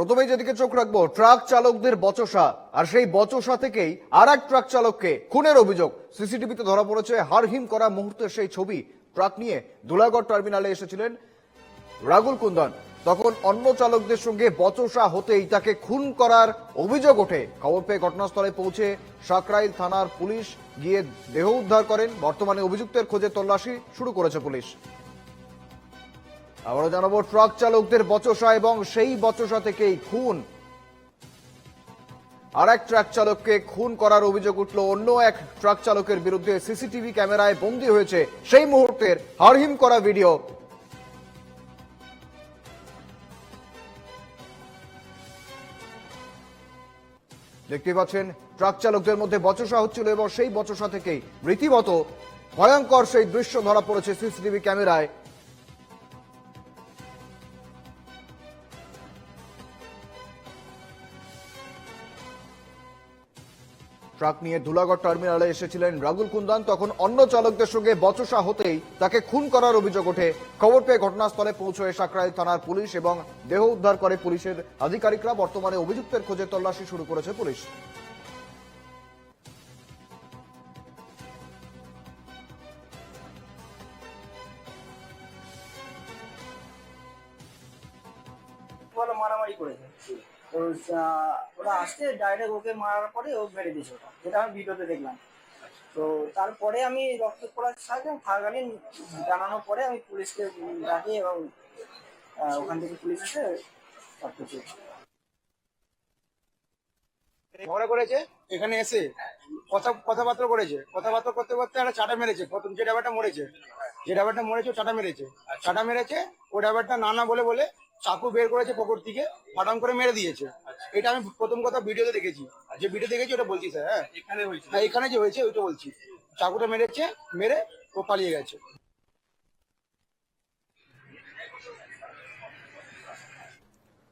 প্রথমেই যেদিকে চোখ রাখব, ট্রাক চালকদের বচসা। আর সেই বচসা থেকেই আর এক ট্রাক চালককে খুনের অভিযোগ। সিসিটিভিতে ধরা পড়েছে, হারহিম করা মুহূর্তের সেই ছবি। ট্রাক নিয়ে ধুলাগড় টার্মিনালে এসেছিলেন রাগুল কুন্দন। তখন অন্য চালকদের সঙ্গে বচসা হতেই তাকে খুন করার অভিযোগ ওঠে। খবর পেয়ে ঘটনাস্থলে পৌঁছে সাকরাইল থানার পুলিশ গিয়ে দেহ উদ্ধার করেন। বর্তমানে অভিযুক্তের খোঁজে তল্লাশি শুরু করেছে পুলিশ। আবারও জানাব, ট্রাক চালকদের বচসা এবং সেই বচসা থেকেই খুন। আর এক ট্রাক চালককে খুন করার অভিযোগ উঠল, অন্য এক ট্রাক চালকের বিরুদ্ধে সিসিটিভি ক্যামেরায় বন্দী হয়েছে। সেই মুহূর্তের হারহিম করা ভিডিও। দেখতে পাচ্ছেন, ট্রাক চালকদের মধ্যে বচসা হচ্ছিল এবং সেই বচসা থেকেই রীতিমতো ভয়ঙ্কর সেই দৃশ্য ধরা পড়েছে সিসিটিভি ক্যামেরায়। ট্রাক নিয়ে ধুলাগড় টার্মিনালে এসেছিলেন রাগুল কুন্দান। তখন অন্য চালকদের সঙ্গে বচসা হতেই তাকে খুন করার অভিযোগ ওঠে। খবর পেয়ে ঘটনাস্থলে পৌঁছয় সাকরাইল থানার পুলিশ এবং দেহ উদ্ধার করে পুলিশের আধিকারিকরা। বর্তমানে অভিযুক্তের খোঁজে তল্লাশি শুরু করেছে পুলিশ। মারামারি করেছে। ওরা আসছে ডাইরেক্ট ওকে মারার পরে ও মেরে দিয়েছে ওটা, যেটা আমি ভিডিওতে দেখলাম। তো তারপরে আমি রক্ত পড়ার সাহায্যে থাকাকালীন জানানোর পরে আমি পুলিশকে ডাকি এবং ওখান থেকে পুলিশ এসে সব কিছু ঝগড়া করেছে? এখানে এসে কথা, কথাবার্তা করেছে। কথাবার্তা করতে করতে একটা চাটা মেরেছে। প্রথম যে ড্রাইভারটা মরেছে, যে ড্রাইভারটা মরেছে চাটা মেরেছে। চাটা মেরেছে, ও ড্রাইভারটা না না বলে বলে চাকু বের করেছে পকর থেকে ফাটাম করে মেরে দিয়েছে। এটা আমি প্রথম কথা ভিডিওতে দেখেছি। যে ভিডিও দেখেছি ওটা বলছি স্যার হ্যাঁ। এখানে হয়েছে। হ্যাঁ এখানে যে হয়েছে ওইটা বলছি। চাকুটা মেরেছে মেরে ও পালিয়ে গেছে।